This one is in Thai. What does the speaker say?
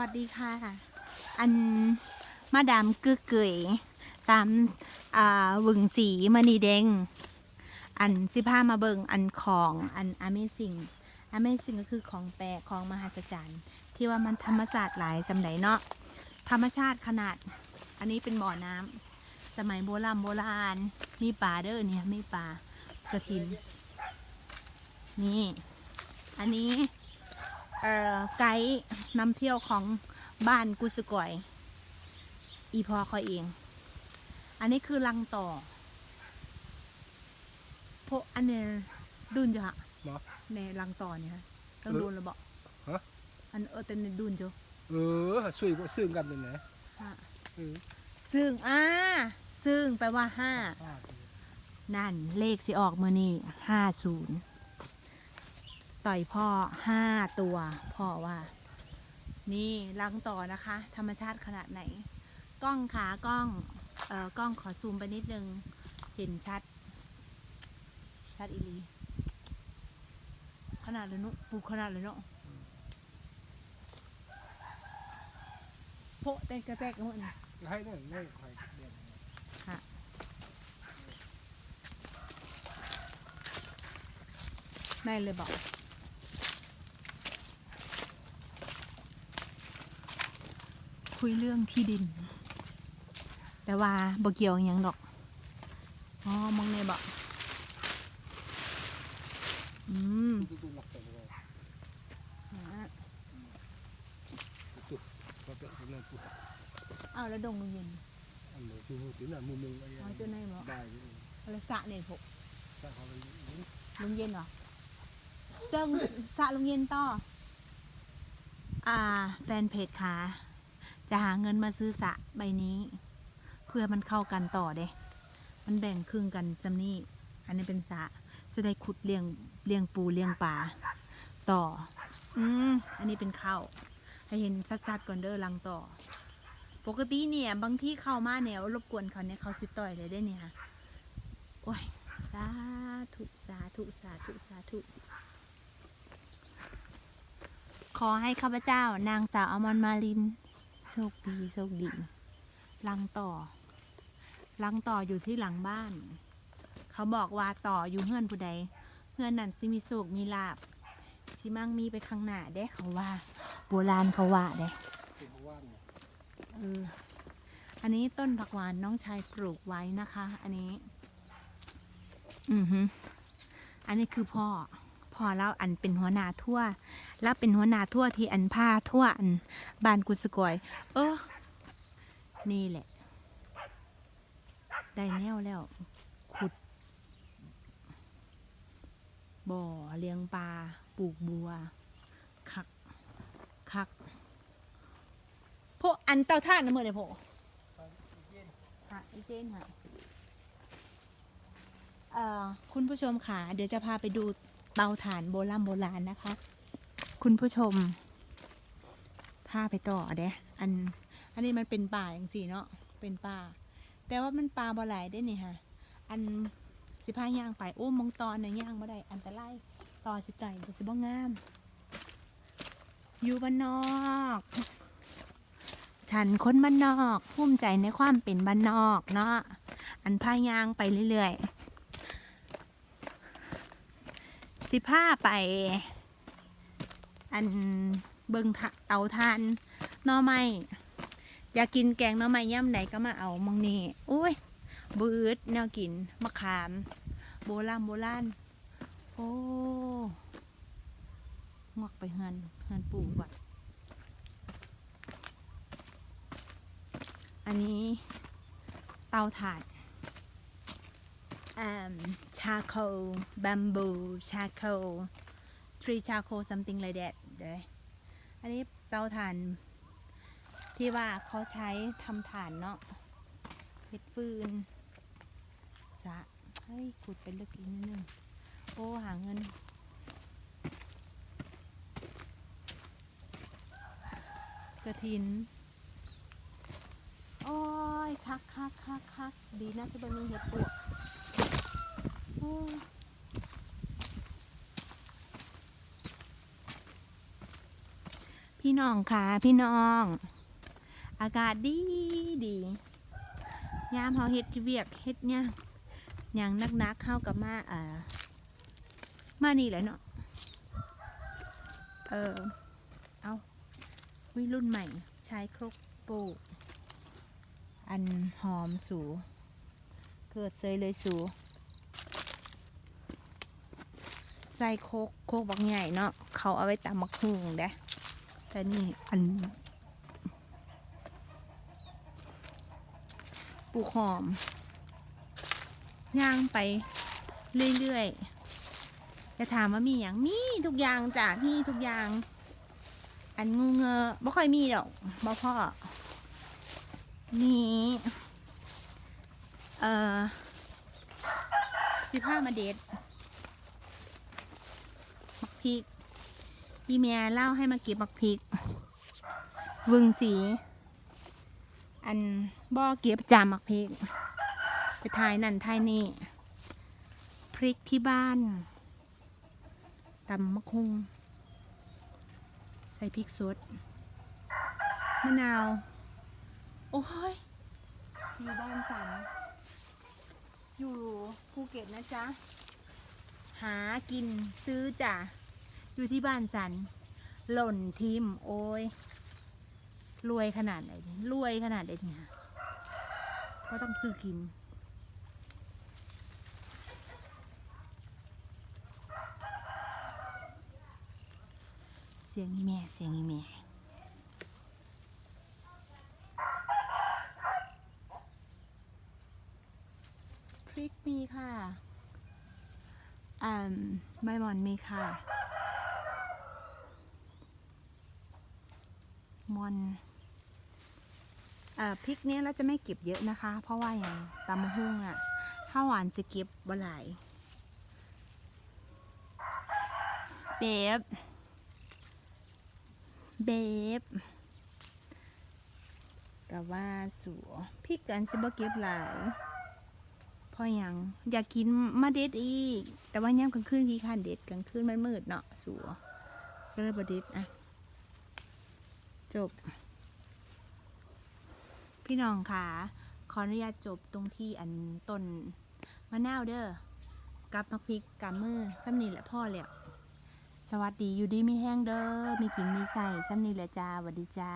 วัสดีค่ะ อันมาดามกึกเกยตามอ่าหวึงสีมณีแดง อันสิพามาเบิงอันของอัน Amazing Amazing ก็คือของแปลกของมหัศจรรย์ ที่ว่ามันธรรมศาสตร์หลายสำไหนเนาะธรรมชาติขนาด อันนี้เป็นบ่อน้ำสมัยโบราณโบราณมีปลาเด้อเนี่ยมีปลากระถิน นี่ อันนี้ ไกด์นำเที่ยวของบ้านกุสก่อย อีพอคอยเอง อันนี้คือลังต่อพวกอันเนี้ยดุนจ้ะเนาะในลังต่อเนี่ยฮะต้องเออดุนหรือเปล่าฮะอันเออแต่ในดุนจ้ะเออช่วยก็ซื้อกันเลยนะฮะเออซึ่งอ่าซึ่งแปลว่าห้าอ่านั่นเลขสิออกมือนี่ห้าศูนย์ ต่อยพ่อห้าตัวพ่อว่า นี่ลังต่อนะคะ ธรรมชาติขนาดไหน กล้องขากล้องเอ่อกล้องขอซูมไปนิดนึง เห็นชัด ชัดอีหลีขนาดเลยเนุปูขนาดเลยเนาะโพะเตกกระแตกกันหมดนี่ให้นั่นไม่คอยเดือนได้เลยบอก คุยเรื่องที่ดิน แต่ว่าบ่เกี่ยวอหยังดอก อ๋อมองเนี่ยบอกอืมตุ้ตุ้หลักแต่เลยอะตุ้ก็เป็นคนนั้นตุ้อ้าวแล้วดงลุงเย็นอันนี้คือถึงน่ะมุมนึงไอ้อ๋อเจ้าไหนบอกได้อะไรสระเนี่ยพวกถ้าเขาไปลุงเย็นเหรอเจิงสระลุงเย็นต่อ อ่า แฟนเพจค่ะ จะหาเงินมาซื้อสะใบนี้ เพื่อมันเข้ากันต่อเด้ มันแบ่งครึ่งกันจำนี่อันนี้เป็นสะจะได้ขุดเลี้ยงเลี้ยงปูเลี้ยงปลาต่อ อืมอันนี้เป็นข้าวให้เห็นชัดๆก่อนเด้อลังต่อ ปกติเนี่ย บางที่เข้ามาเนี่ยรบกวนเขาเนี่ยเขาสิต่อยเลยได้เนี่ยโอ้ยสาธุสาธุสาธุสาธุขอให้ข้าพเจ้านางสาวอมรมาลิน โชคดีโชคดีลังต่อลังต่ออยู่ที่หลังบ้าน เขาบอกว่าต่ออยู่เฮือนผู้ใดเฮือนนั่นสิมีโชคมีลาบสิมั่งมีไปข้างหน้าเด้เขาว่าโบราณเขาว่าเด้เอออันนี้ต้นผักหวานน้องชายปลูกไว้นะคะ อันนี้ อือฮึอันนี้คือพ่อ อแล้วอันเป็นหัวหน้าทั่วแล้วเป็นหัวหน้าทั่วที่อันผ้าทั่วอันบ้านกุสกอย เออ นี่แหละ ได้แนวแล้ว ขุด บ่อเลี้ยงปลาปลูกบัว คัก คักพวกอันเตาถ่านนะเมื่อไหร่พวกค่ะอีเจนค่ะเอ่อคุณผู้ชมค่ะ เดี๋ยวจะพาไปดู เตาถ่านโบราณโบราณนะคะ คุณผู้ชมพาไปต่อเด้อัน อันนี้มันเป็นป่าอย่างสี่เนาะเป็นป่า แต่ว่ามันปลาบ่หลายได้นี่ค่ะ อันสิพาย่างไปโอ้มองตอนเนี่ยย่างบ่ได้อันตรายต่อสิไก่เดี๋ยวสิบ่งาม อยู่บ้านนอกฉันคนบ้านนอกภูมิใจในความเป็นบ้านนอกเนาะอันพายางไปเรื่อยๆ สิผ้าไป อันเบิงเตาทานน่อไม้อยากกินแกงน่อไม้ย่ำไหนก็มาเอามองนี่อุ้ยบืดแนวกินมะขาม โบราณโบราณโอ้งอกไปเฮือนเฮือนปู่ก่อนอันนี้เตาถ่าน um charcoal bamboo charcoal tree charcoal something like that เดี๋ยอันนี้เตาถ่าน ที่ว่าเขาใช้ทำถ่านเนาะเห็ดฟืนสะเฮ้ยขุดเป็นลึกอีกนิดนึง โอ้ หาเงิน กระถิน โอ้ย คักคักคักคักดีนะที่บนมีเห็ดปวกโอ้ย พี่น้องค่ะพี่น้อง อากาศดีดียามเฮาเฮ็ดเวียกเฮ็ดหยังหยังนักๆเข้ากับมาอ่ามานี่แหละเนาะเออเอาวิรุ่นใหม่ใช้ครกปลูกอันหอมสูเกิดเซยเลยสูใส่โคกโคกบักใหญ่เนาะเขาเอาไว้ตำมักหุงเด้ แต่นี่อันปลูกหอม ย่างไปเรื่อยๆ จะถามว่ามีอย่างมีทุกอย่างจ้ะมีทุกอย่าง อันงูเงอบ่ค่อยมีดอกบ่พ่อมีเอ่อสิผ้ามาเด็ดมักพริก พี่เมียเล่าให้มาเก็บมักพริก วึงสี อันบ่อเก็บจามมักพริก ไปทายนั่นทายนี่ พริกที่บ้านตำมะคุงใส่พริกสดมะนาว โอ้ย อยู่บ้านสันอยู่ภูเก็ตนะจ๊ะ หากินซื้อจ้ะ อยู่ที่บ้านสัน หล่นทิมโอ้ยรวยขนาดไหนรวยขนาดไหนเนี่ยก็ต้องซื้อกิน เสียงอีแม่ เสียงอีแม่พริกมีค่ะอ่าใบหมอนมีค่ะ มอนอพริกเนี้ยเราจะไม่เก็บเยอะนะคะ เพราะว่าอย่างตำมะฮุ่งอะถ้าวหวานจะเก็บบ่หลายเบบเบบแต่ว่าสัวพริกกันสิบ่เก็บหลายเพราะหยังอยากกินมาเด็ดอีก แต่ว่าย่ำกลางคืนที่คันเด็ดกลางคืนมันมืดเนาะสัวก็เลยบเด็ดอะ จบ พี่น้องค่ะ ขออนุญาตจบตรงที่อันต้นมะนาวเด้อกับมักพริกกับมือซ้ำนี่แหละพ่อแล้วสวัสดีอยู่ดีมีแห้งเด้อมีกินมีใส่ซ้ำนี่แหละจ้าสวัสดีจ้า